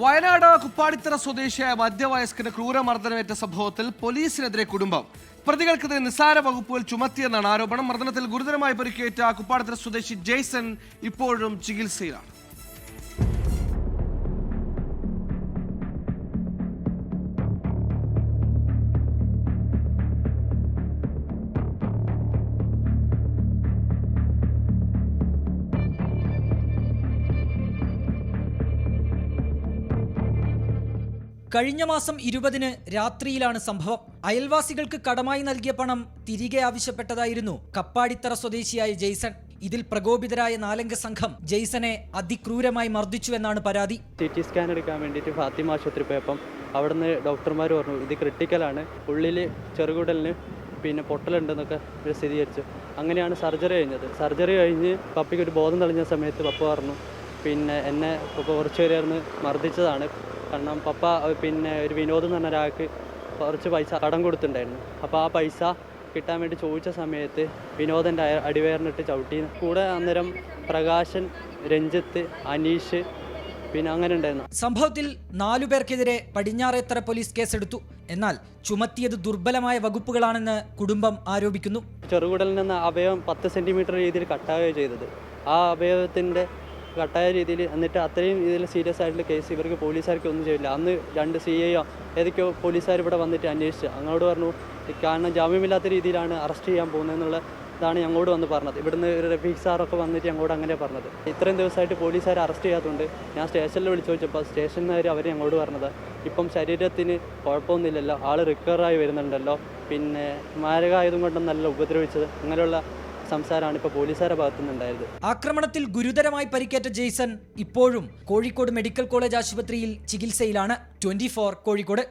വയനാട് കുപ്പാടിത്തറ സ്വദേശിയായ മധ്യവയസ്കന് ക്രൂരമർദ്ദനമേറ്റ സംഭവത്തിൽ പോലീസിനെതിരെ കുടുംബം. പ്രതികൾക്കെതിരെ നിസ്സാര വകുപ്പുകൾ ചുമത്തിയെന്നാണ് ആരോപണം. മർദ്ദനത്തിൽ ഗുരുതരമായി പരിക്കേറ്റ കുപ്പാടിത്തറ സ്വദേശി ജെയ്സൺ ഇപ്പോഴും ചികിത്സയിലാണ്. കഴിഞ്ഞ മാസം ഇരുപതിന് രാത്രിയിലാണ് സംഭവം. അയൽവാസികൾക്ക് കടമായി നൽകിയ പണം തിരികെ ആവശ്യപ്പെട്ടതായിരുന്നു കപ്പാടിത്തറ സ്വദേശിയായ ജെയ്സൺ. ഇതിൽ പ്രകോപിതരായ നാലംഗ സംഘം ജെയ്സനെ അതിക്രൂരമായി മർദ്ദിച്ചുവെന്നാണ് പരാതി. സി ടി സ്കാൻ എടുക്കാൻ വേണ്ടിയിട്ട് ഫാത്തിമ ആശുപത്രി പോയപ്പം അവിടുന്ന് ഡോക്ടർമാർ പറഞ്ഞു ഇത് ക്രിട്ടിക്കലാണ്. ഉള്ളിൽ ചെറുകുടലിന് പിന്നെ പൊട്ടലുണ്ടെന്നൊക്കെ സ്ഥിരീകരിച്ചു. അങ്ങനെയാണ് സർജറി കഴിഞ്ഞത്. സർജറി കഴിഞ്ഞ് പപ്പിക്ക് ഒരു ബോധം തെളിഞ്ഞ സമയത്ത് പപ്പ പറഞ്ഞു പിന്നെ എന്നെ ഇപ്പോൾ കുറച്ച് പേരായിരുന്നു മർദ്ദിച്ചതാണ്. കാരണം പപ്പ പിന്നെ ഒരു വിനോദം എന്ന് പറഞ്ഞ ഒരാൾക്ക് കുറച്ച് പൈസ കടം കൊടുത്തിട്ടുണ്ടായിരുന്നു. അപ്പോൾ ആ പൈസ കിട്ടാൻ വേണ്ടി ചോദിച്ച സമയത്ത് വിനോദന്റെ അടിവേറിനിട്ട് ചവിട്ടി. കൂടെ അന്നേരം പ്രകാശൻ രഞ്ജിത്ത് അനീഷ് പിന്നെ അങ്ങനെ ഉണ്ടായിരുന്നു. സംഭവത്തിൽ നാലു പേർക്കെതിരെ പടിഞ്ഞാറേത്തറ പോലീസ് കേസെടുത്തു. എന്നാൽ ചുമത്തിയത് ദുർബലമായ വകുപ്പുകളാണെന്ന് കുടുംബം ആരോപിക്കുന്നു. ചെറുകുടലിൽ നിന്ന് അവയവം പത്ത് സെന്റിമീറ്റർ രീതിയിൽ കട്ടാവുകയാണ് ചെയ്തത്. ആ അവയവത്തിന്റെ കട്ടായ രീതിയിൽ എന്നിട്ട് അത്രയും ഇതിൽ സീരിയസ് ആയിട്ടുള്ള കേസ് ഇവർക്ക് പോലീസുകാർക്ക് ഒന്നും ചെയ്യില്ല അന്ന് രണ്ട് സി ഐയോ ഏതൊക്കെയോ പോലീസുകാർ ഇവിടെ വന്നിട്ട് അന്വേഷിച്ചു. അങ്ങോട്ട് പറഞ്ഞു കാരണം ജാമ്യമില്ലാത്ത രീതിയിലാണ് അറസ്റ്റ് ചെയ്യാൻ പോകുന്നതെന്നുള്ള ഇതാണ് ഞങ്ങളോട് വന്ന് പറഞ്ഞത്. ഇവിടുന്ന് റഫീഖ് സാറൊക്കെ വന്നിട്ട് ഞങ്ങളോട് അങ്ങനെ പറഞ്ഞത്. ഇത്രയും ദിവസമായിട്ട് പോലീസുകാർ അറസ്റ്റ് ചെയ്യാത്തതുകൊണ്ട് ഞാൻ സ്റ്റേഷനിൽ വിളിച്ചു ചോദിച്ചപ്പോൾ സ്റ്റേഷനിൽ അവർ ഞങ്ങളോട് പറഞ്ഞത്. ഇപ്പം ശരീരത്തിന് കുഴപ്പമൊന്നുമില്ലല്ലോ ആൾ റിക്കവറായി വരുന്നുണ്ടല്ലോ. പിന്നെ മാരകായതും കൊണ്ടൊന്നല്ല ഉപദ്രവിച്ചത്. അങ്ങനെയുള്ള സംസാരമാണ് ഇപ്പോൾ പോലീസുകാരുടെ ഭാഗത്തുനിന്നുണ്ടായത്. ആക്രമണത്തിൽ ഗുരുതരമായി പരിക്കേറ്റ ജെയ്സൺ ഇപ്പോഴും കോഴിക്കോട് മെഡിക്കൽ കോളേജ് ആശുപത്രിയിൽ ചികിത്സയിലാണ്. ട്വന്റി കോഴിക്കോട്.